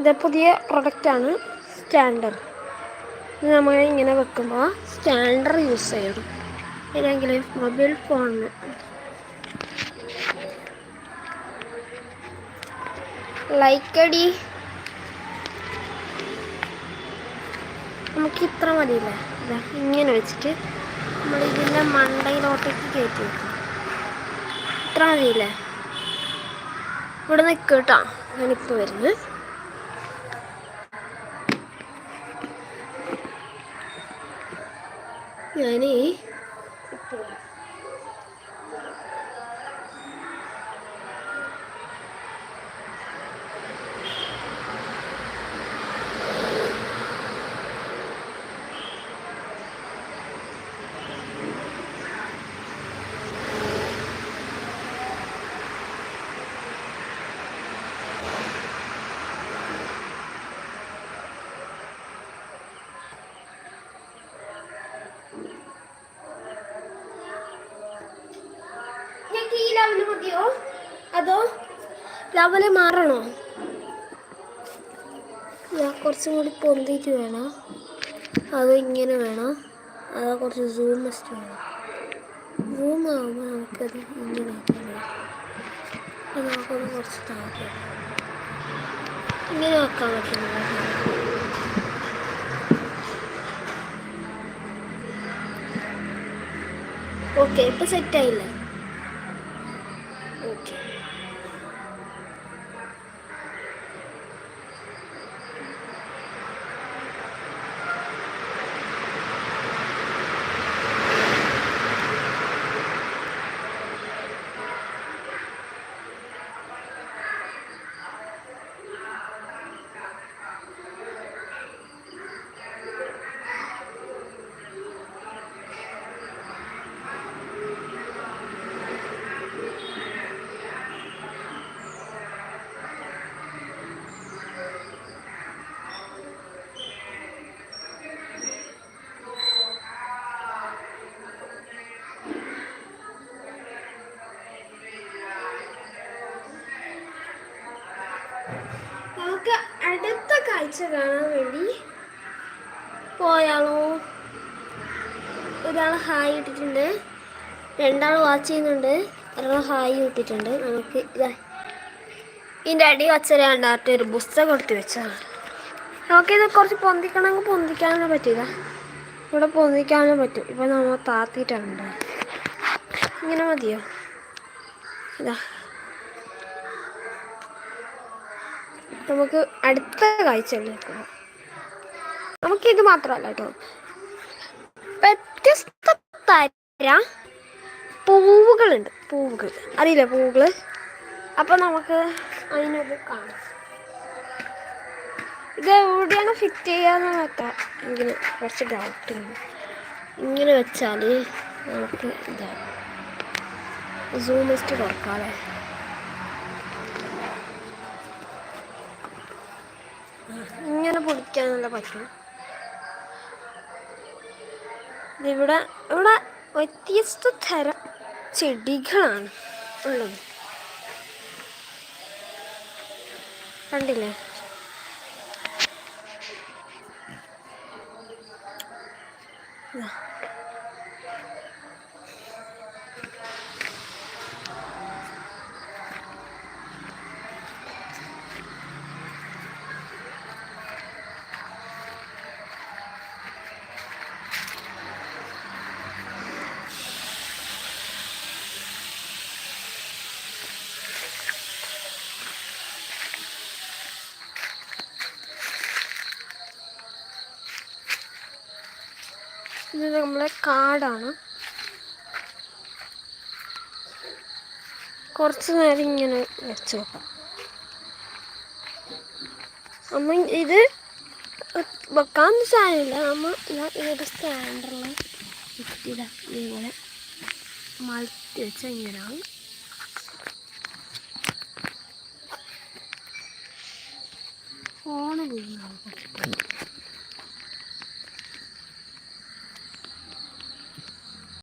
ഇത് പുതിയ പ്രൊഡക്റ്റാണ് സ്റ്റാൻഡർ. നമ്മൾ ഇങ്ങനെ വെക്കുമ്പോൾ സ്റ്റാൻഡർ യൂസ് ചെയ്യണം. ഇല്ലെങ്കിൽ മൊബൈൽ ഫോണിന് ലൈക്കടി നമുക്ക് ഇത്ര മതിയില്ലേ? ഇങ്ങനെ വെച്ചിട്ട് നമ്മൾ ഇതിന്റെ മണ്ടയിലോട്ടേക്ക് കയറ്റി വെക്കും ഇത്ര മതിയില്ലേ? ഇവിടെ നിൽക്കട്ടോ കേട്ടോ. ഞാനിപ്പോൾ വരുന്നത്. ഞാൻ ഈ മതിയോ? അതോ ലെവൽ മാറണോ? ഞാൻ കുറച്ചും കൂടി പൊന്തിയിട്ട് വേണം. അതോ ഇങ്ങനെ വേണം. അതോ കുറച്ച് സൂം മസ്റ്റ് വേണം. സൂം ആകുമ്പോൾ നമുക്കത് ഇങ്ങനെ നമുക്കൊന്ന് കുറച്ച് താഴെ ഇങ്ങനെ ആക്കാൻ പറ്റുന്നു ഓക്കെ ഇപ്പൊ സെറ്റ് കാഴ്ച കാണാൻ വേണ്ടി പോയാളോ ഒരാൾ ഹായ് ഇട്ടിട്ടുണ്ട്. രണ്ടാൾ വാച്ച് ചെയ്യുന്നുണ്ട്. ഒരാൾ ഹായ് ഇട്ടിട്ടുണ്ട്. നമുക്ക് ഇതാ. ഇതിന്റെ അടി വച്ചര കണ്ടാട്ട് ഒരു പുസ്തകം എടുത്ത് വെച്ചതാണ്. നമുക്കിത് കുറച്ച് പൊന്തിക്കണമെങ്കിൽ പൊന്തിക്കാനേ പറ്റില്ല ഇവിടെ പൊന്തിക്കാനേ പറ്റും. ഇപ്പം നമ്മൾ താത്തിയിട്ടുണ്ട് ഇങ്ങനെ മതിയോ? ഇതാ. നമുക്ക് അടുത്ത കാഴ്ചകളിലേക്ക് പോകാം. ഇത് മാത്രമല്ല കേട്ടോ. വ്യത്യസ്ത തരം പൂവുകളുണ്ട്. പൂവുകൾ. അറിയില്ലേ പൂവുകൾ അപ്പം നമുക്ക് അതിനൊരു കാണാം. ഇത് എവിടെയാണ് ഫിറ്റ് ചെയ്യാന്ന് വെക്കാം? ഇങ്ങനെ കുറച്ച് ഡൗട്ട് ഇങ്ങനെ വെച്ചാൽ നമുക്ക് ഇതാ. സൂമിസ്റ്റ് കുറക്കാതെ ഇങ്ങനെ പൊടിക്കാനുള്ള പറ്റും ഇവിടെ ഇവിടെ വ്യത്യസ്ത തരം ചെടികളാണ് ഉള്ളത്. കണ്ടില്ലേ? ഇതാ. ഇത് നമ്മളെ കാടാണ്. കുറച്ച് നേരം ഇങ്ങനെ വെച്ച് അമ്മ ഇത് വെക്കാൻ സാധനമില്ല അമ്മ ഞാൻ ഇതൊരു സ്റ്റാൻഡറിൽ ഇട്ടിട ഇങ്ങനെ മലത്തി വെച്ച ഇങ്ങനെയാണ് ഫോണ് പോയി